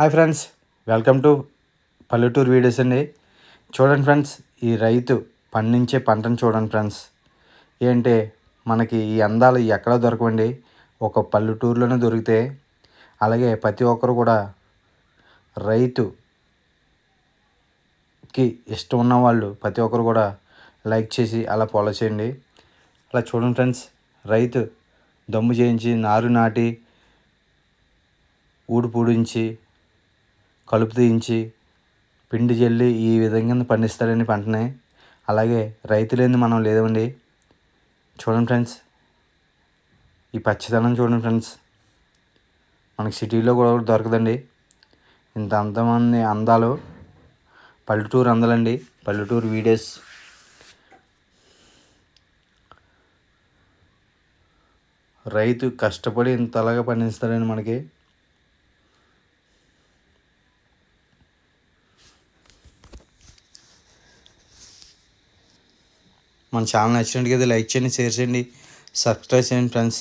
Hi friends welcome to Palleturu videos అండి. చూడండి friends ఈ రైతు పండించే పంటను చూడండి ఫ్రెండ్స్. ఏంటి మనకి ఈ అందాలు ఎక్కడ దొరకవండి? ఒక పల్లెటూరులోనే దొరికితే అలాగే ప్రతి ఒక్కరు కూడా రైతుకి ఇష్టం ఉన్న వాళ్ళు ప్రతి ఒక్కరు కూడా లైక్ చేసి అలా ఫాలో చేయండి. అలా చూడండి ఫ్రెండ్స్ రైతు దమ్ము చేయించి నారు నాటి ఊడు పూడించి కలుపు తీయించి పిండి జల్లి ఈ విధంగా పండిస్తాడండి పంటని. అలాగే రైతు మనం లేదండి. చూడండి ఫ్రెండ్స్ ఈ పచ్చదనం చూడండి ఫ్రెండ్స్. మనకి సిటీలో కూడా దొరకదండి. ఇంత అంతమంది అందాలు. పల్లెటూరు అందాలండి. పల్లెటూరు వీడియోస్. రైతు కష్టపడి ఇంతలాగా పండిస్తాడండి మనకి. మన ఛానల్ నచ్చినట్టుగా లైక్ చేయండి షేర్ చేయండి సబ్స్క్రైబ్ చేయండి ఫ్రెండ్స్.